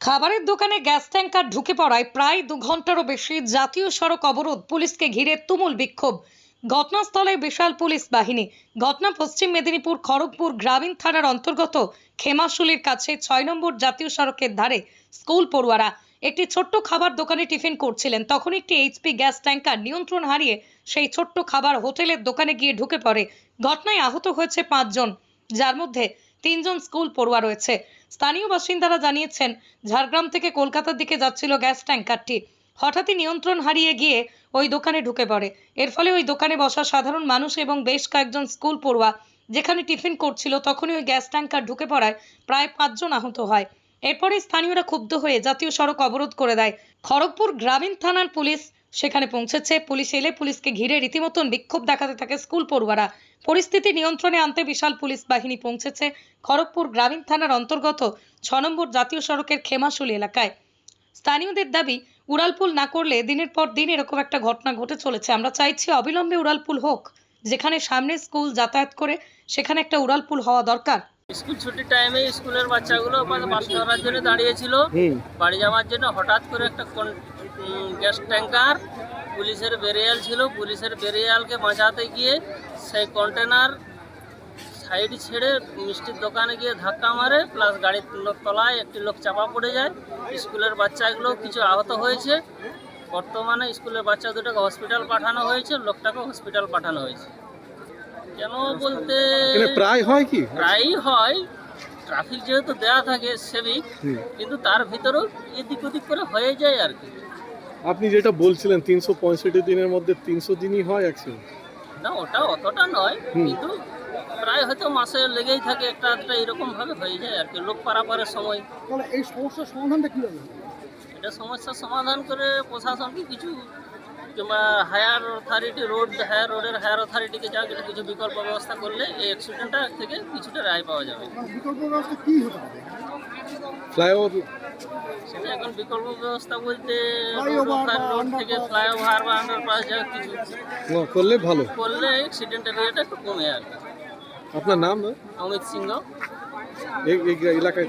খাবারের দোকানে gas tanker ঢুকে পড়ায় প্রায় দু ঘন্টারও বেশি জাতীয় সড়ক অবরোধ, পুলিশকে ঘিরে তুমুল বিক্ষোভ। ঘটনাস্থলে বিশাল পুলিশ বাহিনী। ঘটনা পশ্চিম মেদিনীপুর খড়গপুর গ্রামীণ থানার অন্তর্গত খেমাশুলির কাছে ছয় নম্বর জাতীয় সড়কের ধারে স্কুল পড়ুয়ারা একটি ছোট্ট খাবার দোকানে টিফিন করছিলেন। তখন একটি এইচপি গ্যাস ট্যাঙ্কার নিয়ন্ত্রণ হারিয়ে সেই ছোট্ট খাবার হোটেলের দোকানে গিয়ে ঢুকে পড়ে। ঘটনায় আহত হয়েছে পাঁচজন। যার মধ্যে তিনজন স্কুল পড়ুয়া রয়েছে। স্থানীয় বাসিন্দারা জানিয়েছেন, ঝাড়গ্রাম থেকে কলকাতার দিকে যাচ্ছিল গ্যাস ট্যাঙ্কারটি। হঠাৎই নিয়ন্ত্রণ হারিয়ে গিয়ে ওই দোকানে ঢুকে পড়ে। এর ফলে ওই দোকানে বসা সাধারণ মানুষ এবং বেশ কয়েকজন স্কুল পড়ুয়া যেখানে টিফিন করছিল, তখনই ওই গ্যাস ট্যাঙ্কার ঢুকে পড়ায় প্রায় পাঁচজন আহত হয়। এরপরে স্থানীয়রা ক্ষুব্ধ হয়ে জাতীয় সড়ক অবরোধ করে দেয়। খড়গপুর গ্রামীণ থানার পুলিশ সেখানে পৌঁছেছে। পুলিশ এলে পুলিশকে ঘিরে রীতিমতন বিক্ষোভ দেখাতে থাকে স্কুল পড়ুয়ারা। পরিস্থিতি নিয়ন্ত্রণে আনতে বিশাল পুলিশ বাহিনী পৌঁছেছে খড়গপুর গ্রামীণ থানার অন্তর্গত ছ নম্বর জাতীয় সড়কের খেমাশুলি এলাকায়। স্থানীয়দের দাবি, উড়ালপুল না করলে দিনের পর দিন এরকম একটা ঘটনা ঘটে চলেছে। আমরা চাইছি অবিলম্বে উড়ালপুল হোক, যেখানে সামনে স্কুল যাতায়াত করে সেখানে একটা উড়ালপুল হওয়া দরকার। স্কুল ছুটির টাইমে স্কুলের বাচ্চাগুলো ওখানে বাস ধরার জন্য দাঁড়িয়েছিল। বাড়ি যাওয়ার জন্য হঠাৎ করে একটা গ্যাস ট্যাঙ্কার পুলিশের বেরিয়াল ছিল। পুলিশের বেরিয়ালকে বাঁচাতে গিয়ে সেই কন্টেনার সাইড ছেড়ে মিষ্টির দোকানে গিয়ে ধাক্কা মারে প্লাস গাড়ির লোক তলায় একটি লোক চাপা পড়ে যায়। স্কুলের বাচ্চাগুলো কিছু আহত হয়েছে। বর্তমানে স্কুলের বাচ্চা দুটোকে হসপিটাল পাঠানো হয়েছে লোকটাকে হসপিটাল পাঠানো হয়েছে। কেন বলতে প্রায় হয় কি? প্রায়ই হয়। ট্রাফিক যেহেতু দেওয়া থাকে হুম। কিন্তু তার ভিতরেও এদিক ওদিক করে হয়ে যায় আর কি। আপনি যেটা বলছিলেন তিনশো পঁয়ষট্টি দিনের মধ্যে তিনশো দিনই হয় অ্যাক্সিডেন্ট না ওটা অতটা নয় কিন্তু প্রায় হয়তো মাসে লেগেই থাকে একটা একটা এরকম ভাবে হয়ে যায় আর কি লোক পারাপারের সময়। এই সমস্যার সমাধানটা হবে? এটা সমস্যার সমাধান করে প্রশাসনকে কিছু কিংবা হায়ার অথরিটি রোড হায়ার রোডের হায়ার অথরিটিকে যা কিছু কিছু বিকল্প ব্যবস্থা করলে এই অ্যাক্সিডেন্টটা থেকে কিছুটা রায় পাওয়া যাবে। বিকল্প ব্যবস্থা কী হতে পারে? ফ্লাইওভার সেটা এখন বিকল্প ব্যবস্থা বলতে রোড থেকে ফ্লাইওভার বা আন্ডারপাস যা কিছু করলে ভালো। করলে অ্যাক্সিডেন্টের রেট একটু কমে আর কি। আপনার নাম অমিত সিংহ। এলাকায়?